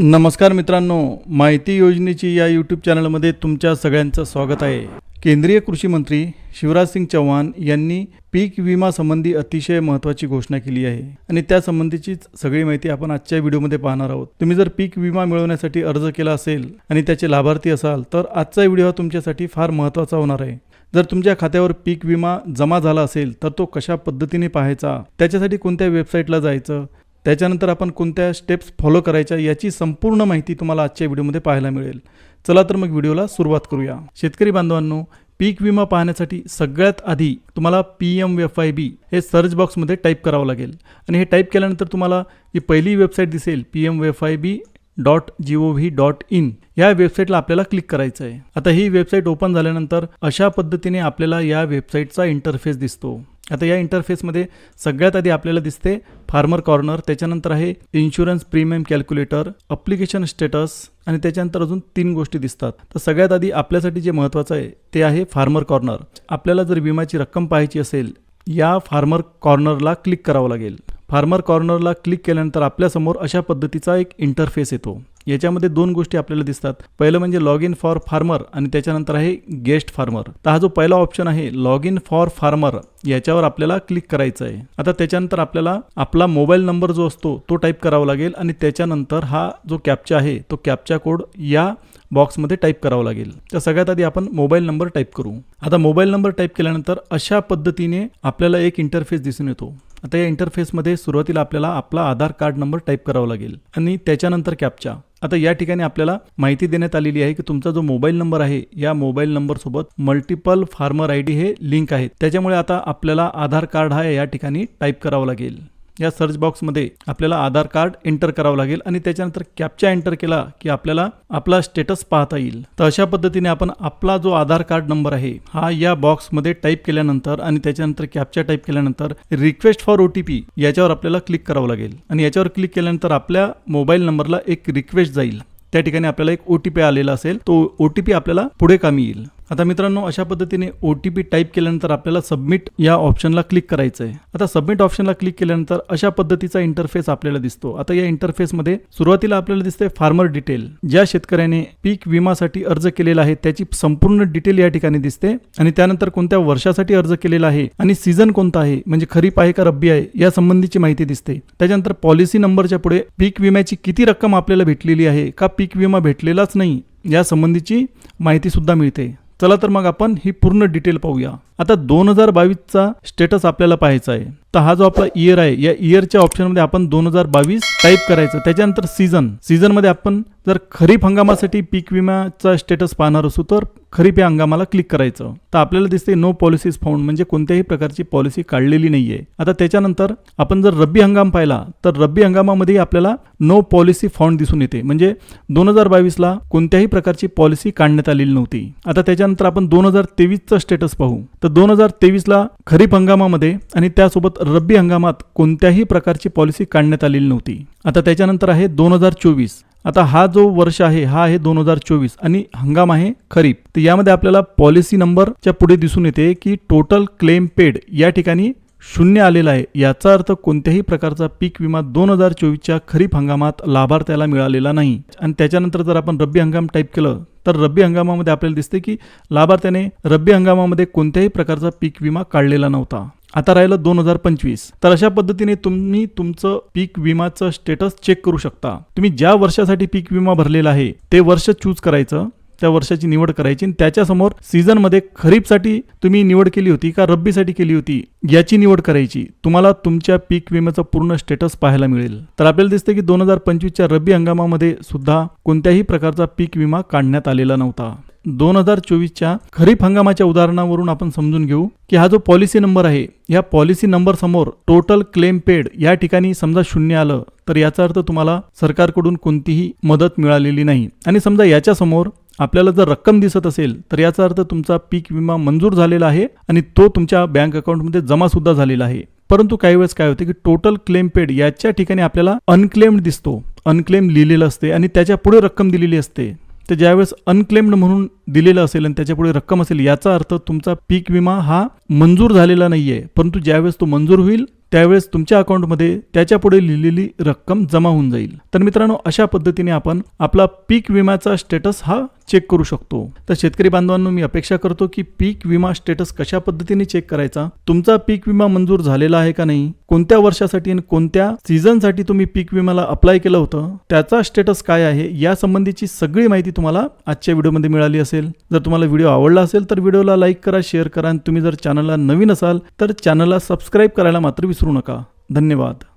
नमस्कार मित्रांनो माहिती योजनेची या यूट्यूब चॅनलमध्ये तुमच्या सगळ्यांचं स्वागत आहे. केंद्रीय कृषी मंत्री शिवराज सिंग चौहान यांनी पीक विमा संबंधी अतिशय महत्त्वाची घोषणा केली आहे. आणि त्यासंबंधीचीच सगळी माहिती आपण आजच्या व्हिडिओमध्ये पाहणार आहोत. तुम्ही जर पीक विमा मिळवण्यासाठी अर्ज केला असेल आणि त्याचे लाभार्थी असाल तर आजचा व्हिडिओ हा तुमच्यासाठी फार महत्त्वाचा होणार आहे. जर तुमच्या खात्यावर पीक विमा जमा झाला असेल तर तो कशा पद्धतीने पाहायचा? त्याच्यासाठी कोणत्या वेबसाईटला जायचं? त्याच्यानंतर आपण कोणत्या स्टेप्स फॉलो करायच्या याची संपूर्ण माहिती तुम्हाला आजच्या व्हिडिओमध्ये पाहायला मिळेल. चला तर मग व्हिडिओला सुरुवात करूया. शेतकरी बांधवांनो पीक विमा पाहण्यासाठी सगळ्यात आधी तुम्हाला P M F I B हे सर्च बॉक्समध्ये टाईप करावं लागेल. आणि हे टाईप केल्यानंतर तुम्हाला जी पहिली वेबसाईट दिसेल P M F I B dot G O V dot in या वेबसाईटला आपल्याला क्लिक करायचं आहे. आता ही वेबसाईट ओपन झाल्यानंतर अशा पद्धतीने आपल्याला या वेबसाईटचा इंटरफेस दिसतो. आता या इंटरफेसमध्ये सगळ्यात आधी आपल्याला दिसते फार्मर कॉर्नर त्याच्यानंतर आहे insurance premium calculator application status आणि त्याच्यानंतर अजून तीन गोष्टी दिसतात. तर सगळ्यात आधी आपल्यासाठी जे महत्त्वाचं आहे ते आहे फार्मर कॉर्नर आपल्याला जर विम्याची रक्कम पाहायची असेल या फार्मर कॉर्नरला क्लिक करावं लागेल. फार्मर कॉर्नरला क्लिक केल्यानंतर आपल्यासमोर अशा पद्धतीचा एक इंटरफेस येतो. याच्यामध्ये दोन गोष्टी आपल्याला दिसतात. पहिलं म्हणजे लॉग इन फॉर फार्मर आणि त्याच्यानंतर आहे गेस्ट फार्मर तर हा जो पहिला ऑप्शन आहे लॉग इन फॉर फार्मर याच्यावर आपल्याला क्लिक करायचं आहे आता त्याच्यानंतर आपल्याला आपला मोबाईल नंबर जो असतो तो टाईप करावा लागेल आणि त्याच्यानंतर हा जो कॅप्चा आहे तो कॅप्चा कोड या बॉक्समध्ये टाईप करावा लागेल. तर सगळ्यात आधी आपण मोबाईल नंबर टाईप करू. आता मोबाईल नंबर टाईप केल्यानंतर अशा पद्धतीने आपल्याला एक इंटरफेस दिसून येतो. आता या इंटरफेसमध्ये सुरुवातीला आपल्याला आपला आधार कार्ड नंबर टाईप करावा लागेल. आणि त्याच्यानंतर कॅपचा आता या ठिकाणी आपल्याला माहिती देण्यात आलेली आहे की तुमचा जो मोबाईल नंबर आहे या मोबाईल नंबर सोबत मल्टिपल फार्मर आय डी हे लिंक आहेत. त्याच्यामुळे आता आपल्याला आधार कार्ड हा या ठिकाणी टाईप करावा लागेल. या सर्च बॉक्समध्ये आपल्याला आधार कार्ड एंटर करावं लागेल आणि त्याच्यानंतर कॅप्चा एंटर केला की आपल्याला आपला स्टेटस पाहता येईल. तर अशा पद्धतीने आपण आपला जो आधार कार्ड नंबर आहे हा या बॉक्समध्ये टाईप केल्यानंतर आणि त्याच्यानंतर कॅप्चा टाईप केल्यानंतर request for O T P याच्यावर आपल्याला क्लिक करावं लागेल. आणि याच्यावर क्लिक केल्यानंतर आपल्या मोबाईल नंबरला एक रिक्वेस्ट जाईल. त्या ठिकाणी आपल्याला एक ओ टी पी आलेला असेल. तो ओ टी पी आपल्याला पुढे कामी येईल. आता मित्रांनो अशा पद्धतीने ओ टी पी टाईप केल्यानंतर आपल्याला सबमिट या ऑप्शनला क्लिक करायचं आहे आता सबमिट ऑप्शनला क्लिक केल्यानंतर अशा पद्धतीचा इंटरफेस आपल्याला दिसतो. आता या इंटरफेसमध्ये सुरुवातीला आपल्याला दिसते फार्मर डिटेल ज्या शेतकऱ्याने पीक विमासाठी अर्ज केलेला आहे त्याची संपूर्ण डिटेल या ठिकाणी दिसते. आणि त्यानंतर कोणत्या वर्षासाठी अर्ज केलेला आहे आणि सीझन कोणता आहे म्हणजे खरीप आहे का रब्बी आहे या संबंधीची माहिती दिसते. त्याच्यानंतर पॉलिसी नंबरच्या पुढे पीक विम्याची किती रक्कम आपल्याला भेटलेली आहे का पीक विमा भेटलेलाच नाही या संबंधीची माहिती सुद्धा मिळते. चला तर मग आपण ही पूर्ण डिटेल पाहूया. आता दोन हजार बावीसचा स्टेटस आपल्याला पाहायचा आहे. तर हा जो आपला इयर आहे या इयरच्या ऑप्शनमध्ये आपण दोन हजार बावीस टाईप करायचं. त्याच्यानंतर सीझन सीझनमध्ये आपण जर खरीप हंगामासाठी पीक विम्याचा स्टेटस पाहणार असू तर खरीप या हंगामाला क्लिक करायचं. तर आपल्याला दिसते नो पॉलिसीज फाउंड म्हणजे कोणत्याही प्रकारची पॉलिसी काढलेली नाहीये. आता त्याच्यानंतर आपण जर रब्बी हंगाम पाहिला तर रब्बी हंगामामध्ये आपल्याला नो पॉलिसी फाउंड दिसून येते. म्हणजे दोन हजार बावीसला कोणत्याही प्रकारची पॉलिसी काढण्यात आलेली नव्हती. आता त्याच्यानंतर आपण दोन हजार तेवीसचा स्टेटस पाहू. तर दोन हजार तेवीसला खरीप हंगामामध्ये आणि त्यासोबत रब्बी हंगामात कोणत्याही प्रकारची पॉलिसी काढण्यात आलेली नव्हती. आता त्याच्यानंतर आहे दोन हजार चोवीस. आता हा जो वर्ष आहे हा आहे दोन हजार चोवीस आणि हंगाम आहे खरीप. तर यामध्ये आपल्याला पॉलिसी नंबरच्या पुढे दिसून येते की टोटल क्लेम पेड या ठिकाणी शून्य आलेला आहे. याचा अर्थ कोणत्याही प्रकारचा पीक विमा दोन हजार चोवीसच्या खरीप हंगामात लाभार्थ्याला मिळालेला नाही. आणि त्याच्यानंतर जर आपण रब्बी हंगाम टाईप केलं तर रब्बी हंगामामध्ये आपल्याला दिसते की लाभार्थ्याने रब्बी हंगामामध्ये कोणत्याही प्रकारचा पीक विमा काढलेला नव्हता. आता राहिलं दोन हजार पंचवीस. तर अशा पद्धतीने तुम्ही तुमचं पीक विमाचं स्टेटस चेक करू शकता. तुम्ही ज्या वर्षासाठी पीक विमा भरलेला आहे ते वर्ष चूज करायचं. त्या वर्षाची निवड करायची आणि त्याच्यासमोर सीझनमध्ये खरीपसाठी तुम्ही निवड केली होती का रब्बीसाठी केली होती याची निवड करायची. तुम्हाला तुमच्या पीक विम्याचा पूर्ण स्टेटस पाहायला मिळेल. तर आपल्याला दिसते की दोन हजार पंचवीसच्या रब्बी हंगामामध्ये सुद्धा कोणत्याही प्रकारचा पीक विमा काढण्यात आलेला नव्हता. दोन हजार चोवीसच्या खरीप हंगामाच्या उदाहरणावरून आपण समजून घेऊ की हा जो पॉलिसी नंबर आहे या पॉलिसी नंबर समोर टोटल क्लेम पेड या ठिकाणी समजा शून्य आलं तर याचा अर्थ तुम्हाला सरकारकडून कोणतीही मदत मिळालेली नाही. आणि समजा याच्यासमोर आपल्याला जर रक्कम दिसत असेल तर याचा अर्थ तुमचा पीक विमा मंजूर झालेला आहे आणि तो तुमच्या बँक अकाउंटमध्ये जमा सुद्धा झालेला आहे. परंतु काही वेळेस काय होते की टोटल क्लेम पेड याच्या ठिकाणी आपल्याला अनक्लेम्ड दिसतो. अनक्लेम लिहिलेलं असते आणि त्याच्या पुढे रक्कम दिलेली असते. तर ज्यावेळेस अनक्लेम्ड म्हणून दिलेलं असेल आणि त्याच्यापुढे रक्कम असेल याचा अर्थ तुमचा पीक विमा हा मंजूर झालेला नाही आहे परंतु ज्यावेळेस तो मंजूर होईल त्यावेळेस तुमच्या अकाउंटमध्ये त्याच्यापुढे लिहिलेली रक्कम जमा होऊन जाईल. तर मित्रांनो अशा पद्धतीने आपण आपला पीक विम्याचा स्टेटस हा चेक करू शकतो. तर शेतकरी बांधवांनो मी अपेक्षा करतो की पीक विमा स्टेटस कशा पद्धतीने चेक करायचा? तुमचा पीक विमा मंजूर झालेला आहे का नाही? कोणत्या वर्षासाठी आणि कोणत्या सीझनसाठी तुम्ही पीक विम्याला अप्लाय केलं होतं? त्याचा स्टेटस काय आहे? या संबंधीची सगळी माहिती तुम्हाला आजच्या व्हिडिओमध्ये मिळाली असेल. जर तुम्हाला व्हिडिओ आवडला असेल तर व्हिडिओला लाईक करा शेअर करा आणि तुम्ही जर चॅनलला नवीन असाल तर चॅनलला सबस्क्राईब करायला मात्र विसरू नका. धन्यवाद.